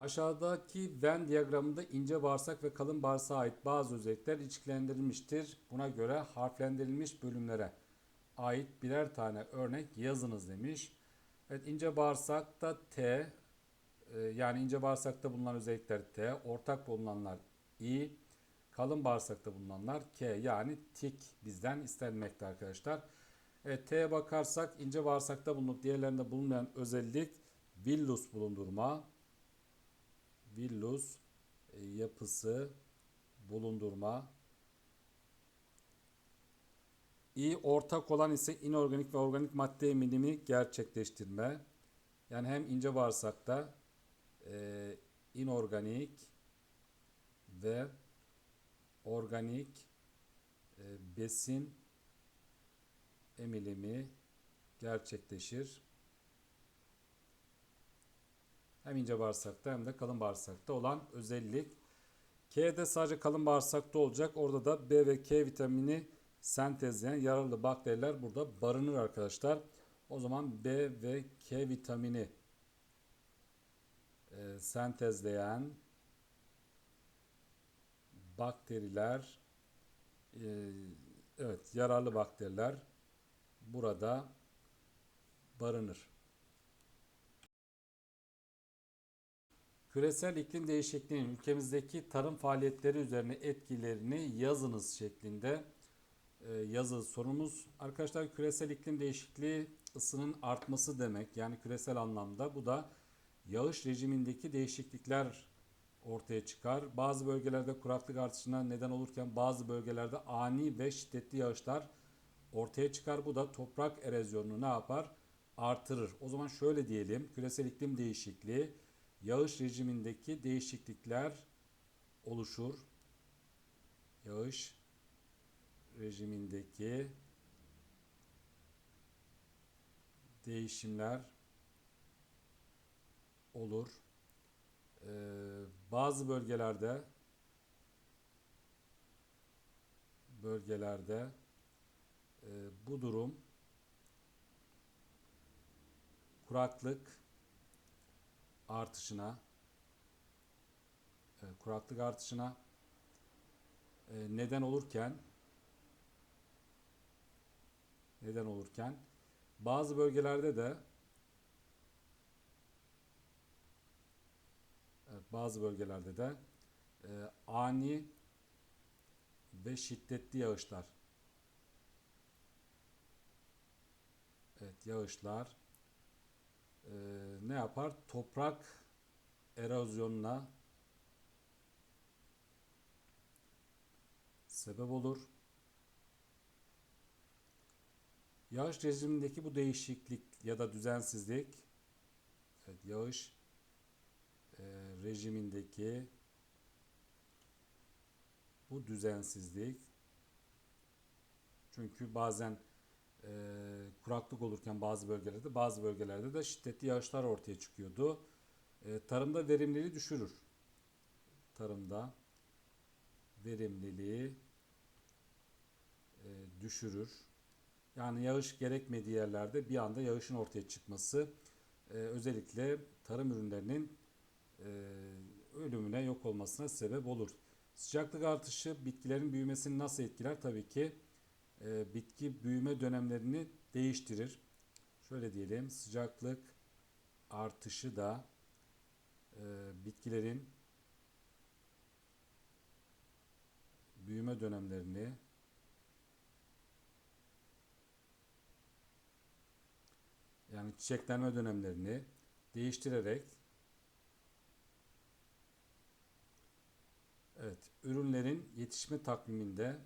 Aşağıdaki Venn diyagramında ince bağırsak ve kalın bağırsağa ait bazı özellikler ilişkilendirilmiştir. Buna göre harflendirilmiş bölümlere ait birer tane örnek yazınız demiş. Evet ince bağırsakta T e, yani ince bağırsakta bulunan özellikler T, ortak bulunanlar I, kalın bağırsakta bulunanlar K yani tik bizden istenmekte arkadaşlar. Evet T'ye bakarsak ince bağırsakta bulunup diğerlerinde bulunmayan özellik villus bulundurma, villus e, yapısı bulundurma. İ ortak olan ise inorganik ve organik madde eminimi gerçekleştirme. Yani hem ince bağırsakta e, inorganik ve organik e, besin emilimi gerçekleşir. Hem ince bağırsakta hem de kalın bağırsakta olan özellik. K'de sadece kalın bağırsakta olacak. Orada da B ve K vitamini sentezleyen yararlı bakteriler burada barınır arkadaşlar. O zaman B ve K vitamini e, sentezleyen bakteriler e, evet yararlı bakteriler burada barınır. Küresel iklim değişikliğinin ülkemizdeki tarım faaliyetleri üzerine etkilerini yazınız şeklinde e, yazı sorumuz. Arkadaşlar küresel iklim değişikliği ısının artması demek. Yani küresel anlamda bu da yağış rejimindeki değişiklikler ortaya çıkar. Bazı bölgelerde kuraklık artışına neden olurken bazı bölgelerde ani ve şiddetli yağışlar ortaya çıkar. Bu da toprak erozyonunu ne yapar? Artırır. O zaman şöyle diyelim. Küresel iklim değişikliği yağış rejimindeki değişiklikler oluşur. Yağış rejimindeki değişimler olur. Ee, bazı bölgelerde bölgelerde e, bu durum kuraklık artışına e, kuraklık artışına e, neden olurken neden olurken bazı bölgelerde de evet, bazı bölgelerde de e, ani ve şiddetli yağışlar. Evet yağışlar e, ne yapar? Toprak erozyonuna sebep olur. Yağış rejimindeki bu değişiklik ya da düzensizlik evet, yağış e, rejimindeki bu düzensizlik çünkü bazen e, kuraklık olurken bazı bölgelerde bazı bölgelerde de şiddetli yağışlar ortaya çıkıyordu. E, tarımda verimliliği düşürür. Tarımda verimliliği e, düşürür. Yani yağış gerekmediği yerlerde bir anda yağışın ortaya çıkması e, özellikle tarım ürünlerinin e, ölümüne yok olmasına sebep olur. Sıcaklık artışı bitkilerin büyümesini nasıl etkiler? Tabii ki e, bitki büyüme dönemlerini değiştirir. Şöyle diyelim sıcaklık artışı da e, bitkilerin büyüme dönemlerini yani çiçeklenme dönemlerini değiştirerek evet ürünlerin yetişme takviminde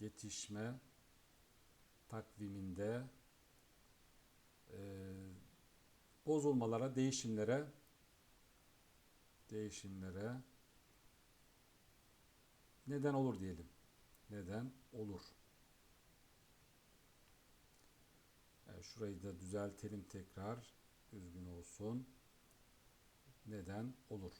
yetişme takviminde e, bozulmalara, değişimlere değişimlere neden olur diyelim. Neden olur. Evet, şurayı da düzeltelim tekrar. Düzgün olsun. Neden olur.